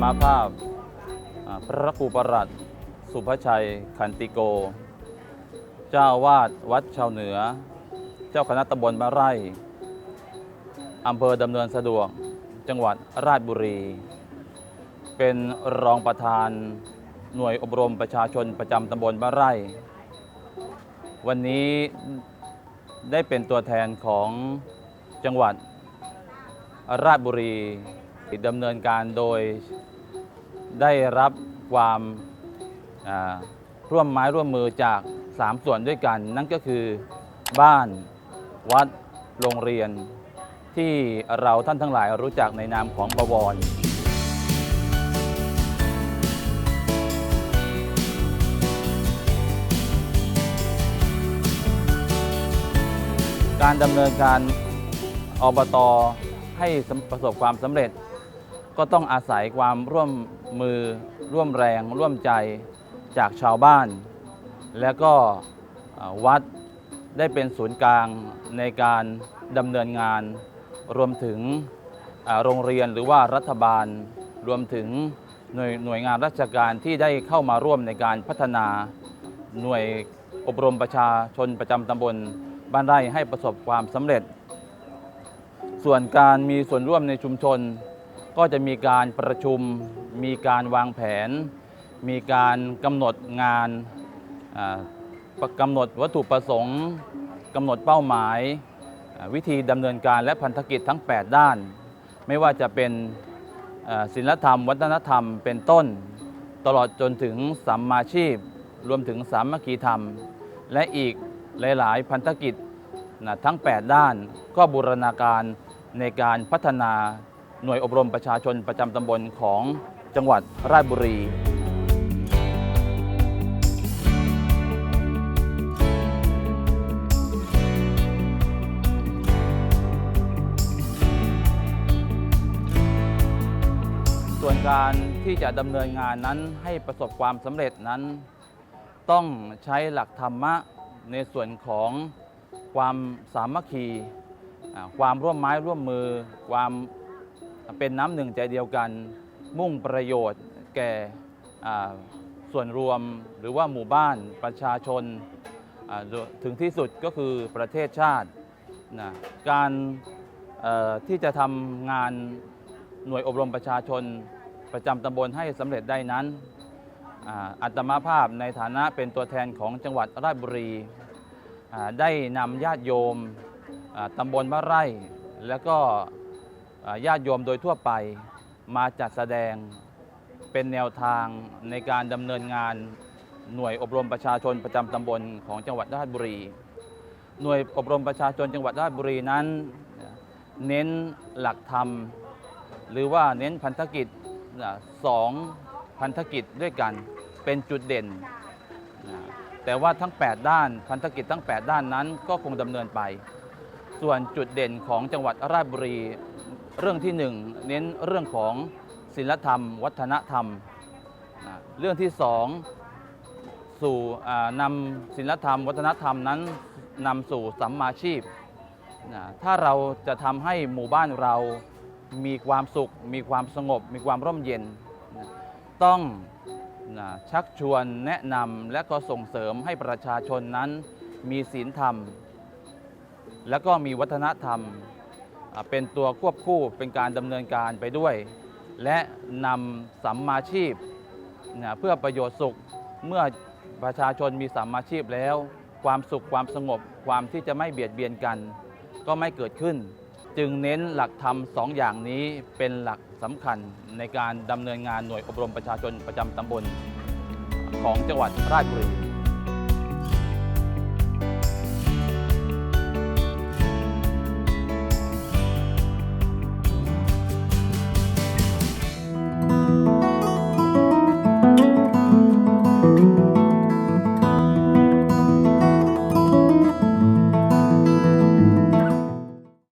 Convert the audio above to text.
มาภาพพระครูประหลัด สุภชัยขันติโก เจ้าวาดวัดชาวเหนือ เจ้าคณะตำบลมะไร่อำเภอดำเนินสะดวกจังหวัดราชบุรี เป็นรองประธานหน่วยอบรมประชาชนประจำตำบลมะไร่ วันนี้ได้เป็นตัวแทนของจังหวัดราชบุรี ดำเนินการโดยได้รับความร่วมไม้ร่วมมือจาก 3 ส่วนด้วยกัน นั่นก็คือบ้านวัดโรงเรียน ที่เราท่านทั้งหลายรู้จักในนามของบวรการดำเนินการอบตให้ประสบความสำเร็จ ก็ต้องอาศัยความร่วมมือร่วมแรง ร่วมใจจากชาวบ้าน และก็วัดได้เป็นศูนย์กลางในการดำเนินงาน รวมถึงโรงเรียนหรือว่ารัฐบาล รวมถึงหน่วยหน่วยงานราชการที่ได้เข้ามาร่วมในการพัฒนาหน่วยอบรมประชาชนประจำตำบลบ้านไร่ให้ประสบความสำเร็จ ส่วนการมีส่วนร่วมในชุมชน ก็จะมีการประชุม มีการวางแผน มีการกำหนดงานกำหนดวัตถุประสงค์กำหนดเป้าหมาย วิธีดำเนินการและพันธกิจทั้ง 8 ด้าน ไม่ว่าจะเป็นศิลธรรม วัฒนธรรมเป็นต้น ตลอดจนถึงสัมมาชีพ รวมถึงสามัคคีธรรม และอีกหลาย ๆ พันธกิจนะทั้ง 8 ด้าน ก็บูรณาการในการพัฒนา หน่วยอบรมประชาชนประจำตำบลของจังหวัดราชบุรี ส่วนการที่จะดำเนินงานนั้นให้ประสบความสำเร็จนั้น ต้องใช้หลักธรรมะในส่วนของความสามัคคี ความร่วมไม้ร่วมมือ ความ เป็นน้ำหนึ่งใจเดียวกัน มุ่งประโยชน์แก่ส่วนรวมหรือว่าหมู่บ้านประชาชนถึงที่สุดก็คือประเทศชาตินะการที่จะทำงานหน่วยอบรมประชาชนประจำตำบลให้สำเร็จได้นั้นอัตมาภาพในฐานะเป็นตัวแทนของจังหวัดราชบุรี ได้นำญาติโยมตำบลมะไร่ แล้วก็ ญาติโยมโดยทั่วไปมาจัดแสดงเป็นแนวทางในการดำเนินงานหน่วยอบรมประชาชนประจำตำบลของจังหวัดราชบุรี หน่วยอบรมประชาชนจังหวัดราชบุรีนั้น เน้นหลักธรรม หรือว่าเน้นพันธกิจสองพันธกิจด้วยกันเป็นจุดเด่น แต่ว่าทั้ง 8 ด้านพันธกิจทั้ง 8 ด้านนั้นก็คงดำเนินไป ส่วนจุดเด่นของจังหวัดราชบุรี เรื่องที่หนึ่งเน้นเรื่องของศิลธรรม วัฒนธรรมนะเรื่องที่สองสู่นำศิลธรรม วัฒนธรรมนั้นนำสู่สัมมาชีพนะถ้าเราจะทำให้หมู่บ้านเรามีความสุข มีความสงบ มีความร่มเย็นนะต้องนะชักชวนแนะนำและก็ส่งเสริมให้ประชาชนนั้นมีศีลธรรม และก็มีวัฒนธรรม เป็นตัวควบคู่เป็นการดำเนินการไปด้วย และนำสัมมาชีพนะเพื่อประโยชน์สุขเมื่อประชาชนมีสัมมาชีพแล้ว ความสุขความสงบความที่จะไม่เบียดเบียนกัน ก็ไม่เกิดขึ้น จึงเน้นหลักธรรมสองอย่างนี้เป็นหลักสำคัญในการดำเนินงานหน่วยอบรมประชาชนประจำตำบลของจังหวัดราชบุรี